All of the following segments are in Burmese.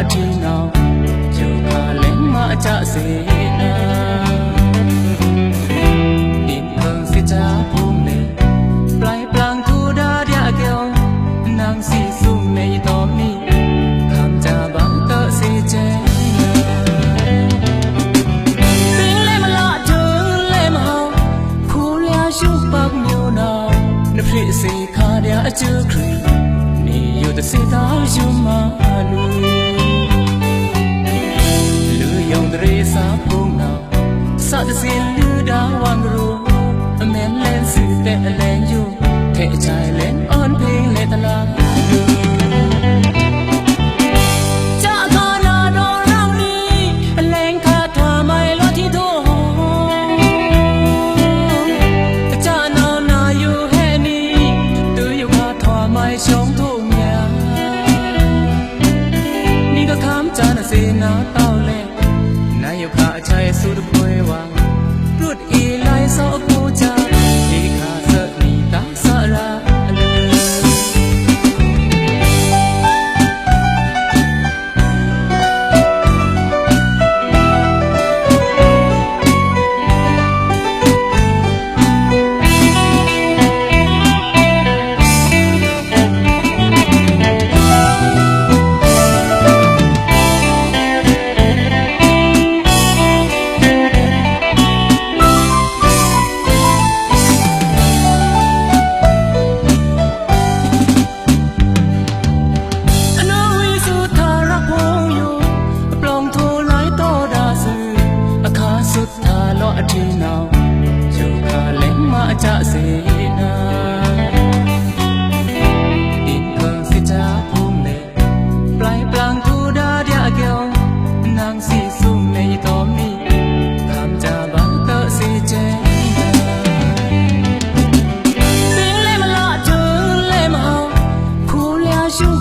အချင်းနောင်ကျုပ်ကလည်းမအကြစေနာဒီပန်းစစ်ချာပုံလေပလိုင်ပလန်ထူဒါရအကျော်နန်းစီစုံနေတော်မီခံကြပါတော့စေချေဖြစ်စေခါရအကျူခရီနေရတဲ့စေတောင်ယူမလို့ န်ယူထဲချိုင်လန်အွန်ပင်းလေတလားကြာခါနာတော့ရောင်းနီအလန်ခါထွာမိုင်လို့တီတော့အကြနောင်နာယူဟဲ့နီသူယုကထွာမိုင်ရှုံးထုတ်များနီကခမ်းချာနစေနာတောက်လဲနာ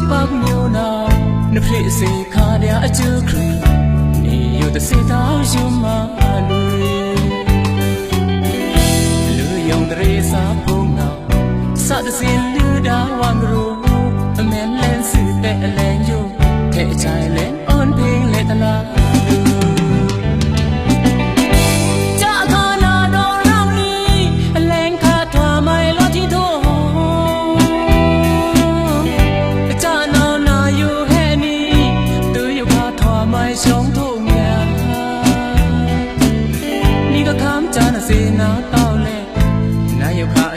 ပ်ပောက်မျိုးနာနှစ်ဖြစ်စေခါရအကျိုးခရီနေရတဲ့စေတောင်းယူမလူလူယုံတဲ့စာပုံနာစတဲ့စင် ထွာမိုင်ရှုံးထုတ်များနီကခမ်းချာနစေနာတော့လဲနာယုခါ